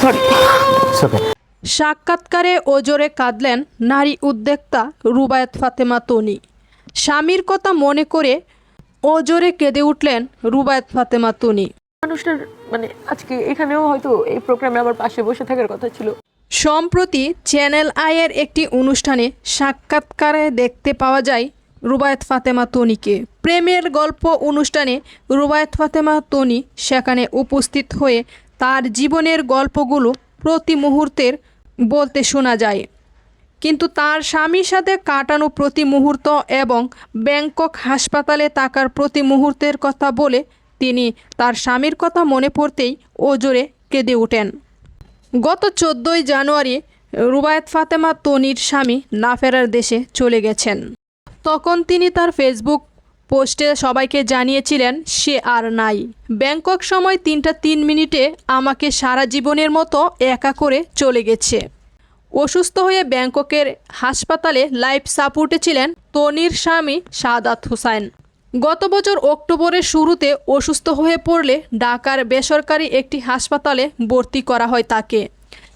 Sorry সাক্ষাৎকারে ওজোরে কাঁদলেন নারী উদ্যোক্তা রুবায়ত ফাতেমা তনি। স্বামীর কথা মনে করে ওজোরে কেঁদে উঠলেন রুবায়াত ফাতেমা তনি। মানুষটার মানে আজকে এখানেও হয়তো এই প্রোগ্রামে আমার পাশে বসে থাকার কথা ছিল। সম্প্রতি চ্যানেল আইয়ের একটি অনুষ্ঠানে সাক্ষাৎকারে দেখতে পাওয়া যায় রুবায়েত ফাতেমা তনিকে। প্রেমের গল্প অনুষ্ঠানে রুবায়েত ফাতেমা তনি সেখানে উপস্থিত হয়ে তার জীবনের গল্পগুলো প্রতি মুহূর্তের বলতে শোনা যায়। কিন্তু তার স্বামীর সাথে কাটানো প্রতি মুহূর্ত এবং ব্যাংকক হাসপাতালে থাকার প্রতি মুহূর্তের কথা বলে তিনি তার স্বামীর কথা মনে পড়তেই ওজোরে কেঁদে ওঠেন। গত চোদ্দোই জানুয়ারি রুবায়েত ফাতেমা তনির স্বামী না ফেরার দেশে চলে গেছেন। তখন তিনি তার ফেসবুক পোস্টে সবাইকে জানিয়েছিলেন, সে আর নাই। ব্যাংকক সময় তিনটা তিন মিনিটে আমাকে সারা জীবনের মতো একা করে চলে গেছে। অসুস্থ হয়ে ব্যাংককের হাসপাতালে লাইফ সাপোর্টে ছিলেন তনির স্বামী সাদাত হুসাইন গত বছর অক্টোবরের শুরুতে অসুস্থ হয়ে পড়লে ঢাকার বেসরকারি একটি হাসপাতালে ভর্তি করা হয় তাকে।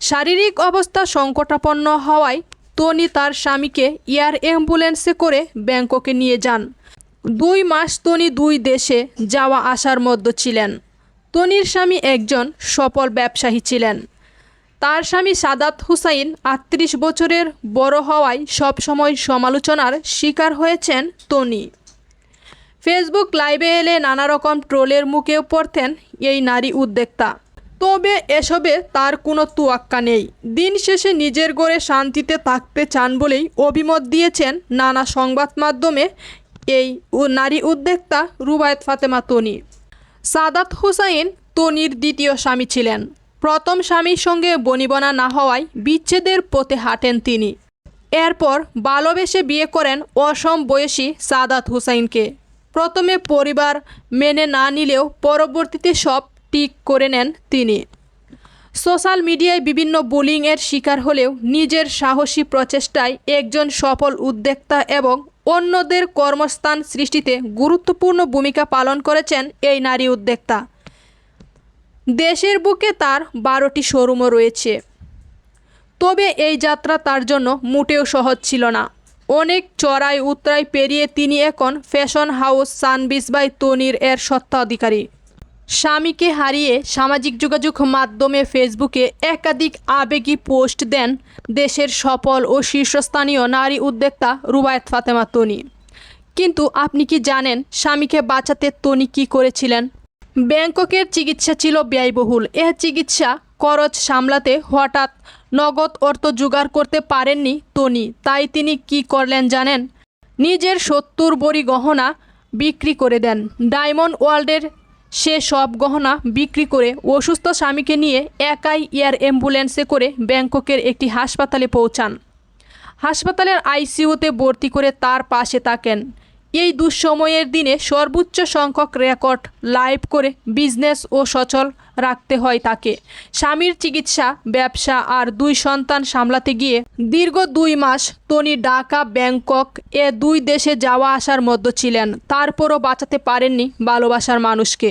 শারীরিক অবস্থা সংকটাপন্ন হওয়ায় তনি তার স্বামীকে এয়ার অ্যাম্বুলেন্সে করে ব্যাংককে নিয়ে যান। দুই মাস তনি দুই দেশে যাওয়া আসার মধ্যে ছিলেন। তনির স্বামী একজন সফল ব্যবসায়ী ছিলেন। তার স্বামী সাদাত হুসাইন আটত্রিশ বছরের বড় হওয়ায় সবসময় সমালোচনার শিকার হয়েছেন তনি। ফেসবুক লাইভে এলে নানা রকম ট্রোলের মুখেও পড়তেন এই নারী উদ্যোক্তা। তবে এসবে তার কোনো তুয়াক্কা নেই। দিন শেষে নিজের গড়ে শান্তিতে থাকতে চান বলেই অভিমত দিয়েছেন নানা সংবাদ মাধ্যমে এই নারী উদ্যোক্তা রুবায়েত ফাতেমা তনি। সাদাত হুসাইন তনির দ্বিতীয় স্বামী ছিলেন। প্রথম স্বামীর সঙ্গে বনিবনা না হওয়ায় বিচ্ছেদের পথে হাঁটেন তিনি। এরপর ভালোবেসে বিয়ে করেন অসম বয়সী সাদাত হুসাইনকে। প্রথমে পরিবার মেনে না নিলেও পরবর্তীতে সব ঠিক করে নেন তিনি। সোশ্যাল মিডিয়ায় বিভিন্ন বুলিংয়ের শিকার হলেও নিজের সাহসী প্রচেষ্টায় একজন সফল উদ্যোক্তা এবং অন্যদের কর্মস্থান সৃষ্টিতে গুরুত্বপূর্ণ ভূমিকা পালন করেছেন এই নারী উদ্যোক্তা। দেশের বুকে তার বারোটি শোরুমও রয়েছে। তবে এই যাত্রা তার জন্য মোটেও সহজ ছিল না। অনেক চড়াই উতরাই পেরিয়ে তিনি এখন ফ্যাশন হাউস সানবিস বাই তনির এর স্বত্বাধিকারী। স্বামীকে হারিয়ে সামাজিক যোগাযোগ মাধ্যমে ফেসবুকে একাধিক আবেগী পোস্ট দেন দেশের সফল ও শীর্ষস্থানীয় নারী উদ্যোক্তা রুবায়ত ফাতেমা তনি। কিন্তু আপনি কি জানেন স্বামীকে বাঁচাতে তনি কি করেছিলেন? ব্যাংককের চিকিৎসা ছিল ব্যয়বহুল। এ চিকিৎসা খরচ সামলাতে হঠাৎ নগদ অর্থ জোগাড় করতে পারেননি তনি। তাই তিনি কি করলেন জানেন? নিজের সত্তর বড়ি গহনা বিক্রি করে দেন। ডায়মন্ড ওয়ার্ল্ডের সে সব গহনা বিক্রি করে অসুস্থ স্বামীকে নিয়ে একাই এয়ার অ্যাম্বুলেন্সে করে ব্যাংককের একটি হাসপাতালে পৌঁছান। হাসপাতালের আইসিইউতে ভর্তি করে তার পাশে থাকেন। এই দুঃসময়ের দিনে সর্বোচ্চ সংখ্যক রেকর্ড লাইভ করে বিজনেস ও সচল রাখতে হয় তাকে। স্বামীর চিকিৎসা, ব্যবসা আর দুই সন্তান সামলাতে গিয়ে দীর্ঘ দুই মাস তনি ঢাকা, ব্যাংকক এ দুই দেশে যাওয়া আসার মধ্য ছিলেন। তারপরও বাঁচাতে পারেননি ভালোবাসার মানুষকে।